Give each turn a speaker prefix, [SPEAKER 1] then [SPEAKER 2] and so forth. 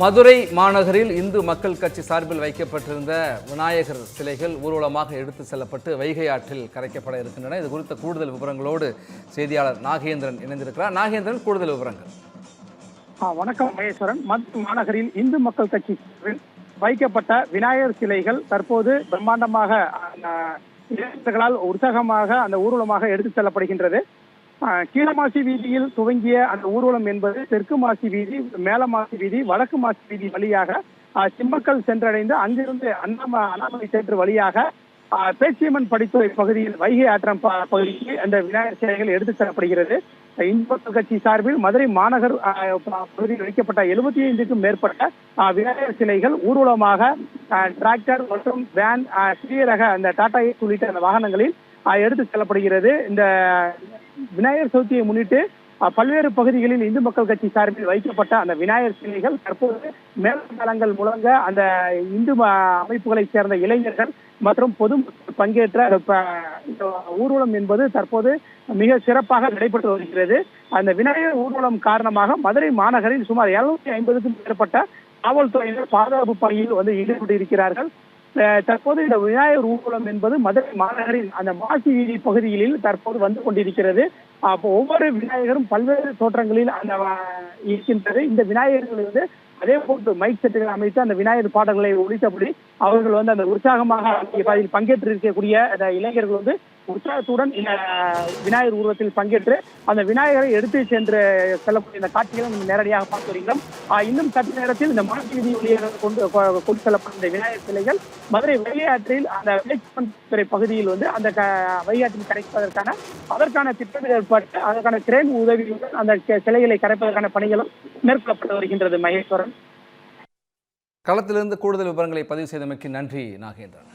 [SPEAKER 1] மதுரை மாநகரில் இந்து மக்கள் கட்சி சார்பில் வைக்கப்பட்டிருந்த விநாயகர் சிலைகள் ஊர்வலமாக எடுத்து செல்லப்பட்டு வைகை ஆற்றில் கரைக்கப்பட இருக்கின்றன. இது குறித்த கூடுதல் விவரங்களோடு செய்தியாளர் நாகேந்திரன் இணைந்திருக்கிறார். நாகேந்திரன் கூடுதல் விவரங்கள்.
[SPEAKER 2] வணக்கம் மகேஸ்வரன். மதுரை மாநகரில் இந்து மக்கள் கட்சி சார்பில் வைக்கப்பட்ட விநாயகர் சிலைகள் தற்போது பிரம்மாண்டமாக இளைஞர்களால் உற்சாகமாக அந்த ஊர்வலமாக எடுத்து செல்லப்படுகின்றது. கீழமாசி வீதியில் துவங்கிய அந்த ஊர்வலம் என்பது தெற்கு மாசி வீதி மேலமாசி வீதி வடக்கு மாசி வீதி வழியாக சிம்மக்கல் சென்றடைந்து அங்கிருந்து அண்ணாம அண்ணாமலை சென்று வழியாக பேச்சியம்மன் படித்துறை பகுதியில் வைகை ஆற்றம் பகுதிக்கு அந்த விநாயகர் சிலைகள் எடுத்துச் செல்லப்படுகிறது. இந்து மக்கள் கட்சி சார்பில் மதுரை மாநகர் பகுதியில் வைக்கப்பட்ட எழுபத்தி ஐந்துக்கும் மேற்பட்ட விநாயகர் சிலைகள் ஊர்வலமாக டிராக்டர் மற்றும் வேன் சிறிய ரக அந்த டாடா ஏஸ் உள்ளிட்ட அந்த வாகனங்களில் எடுத்து செல்லப்படுகிறது. இந்த விநாயகர் சதுர்த்தியை முன்னிட்டு பல்வேறு பகுதிகளில் இந்து மக்கள் கட்சி சார்பில் வைக்கப்பட்ட அந்த விநாயகர் சிலைகள் தற்போது மேலதளங்கள் முழங்க அந்த இந்து அமைப்புகளை சேர்ந்த இளைஞர்கள் மற்றும் பொதுமக்கள் பங்கேற்ற ஊர்வலம் என்பது தற்போது மிக சிறப்பாக நடைபெற்று வருகிறது. அந்த விநாயகர் ஊர்வலம் காரணமாக மதுரை மாநகரில் சுமார் 750 ஐம்பதுக்கும் மேற்பட்ட காவல்துறையினர் பாதுகாப்பு பணியில் வந்து ஈடுபட்டு இருக்கிறார்கள். தற்போது இந்த விநாயகர் ஊர்வலம் என்பது மதுரை மாநகரின் அந்த மாசி வீதி பகுதிகளில் தற்போது வந்து கொண்டிருக்கிறது. அப்போ ஒவ்வொரு விநாயகரும் பல்வேறு தோற்றங்களில் அந்த இருக்கின்றது. இந்த விநாயகர்கள் வந்து அதே போன்று மைக் செட்டுகள் அமைத்து அந்த விநாயகர் பாடல்களை ஒழித்தபடி அவர்கள் வந்து அந்த உற்சாகமாக பங்கேற்று இருக்கக்கூடிய அந்த இளைஞர்கள் வந்து உற்சாகத்துடன் இந்த விநாயகர் உருவத்தில் பங்கேற்று அந்த விநாயகரை எடுத்து சென்று செல்லக்கூடிய இந்த காட்சிகளை நம்ம நேரடியாக பார்த்து வருகிறோம். இன்னும் சற்று நேரத்தில் இந்த மாட்டு வீதி வழியாக கொண்டு கொண்டு செல்லப்பட்ட இந்த விநாயகர் சிலைகள் மதுரை வெளியாற்றில் அந்த துறை பகுதியில் வந்து அந்த க- கரைப்பதற்கான அதற்கான திட்டம் ஏற்பட்டு அதற்கான கிரேன் உதவியுடன் அந்த க- சிலைகளை கரைப்பதற்கான பணிகளும் மேற்கொள்ளப்பட்டு வருகின்றது மகேஸ்வரன்.
[SPEAKER 1] களத்திலிருந்து கூடுதல் விவரங்களை பதிவு செய்தமைக்கு நன்றி நாகேந்திரன்.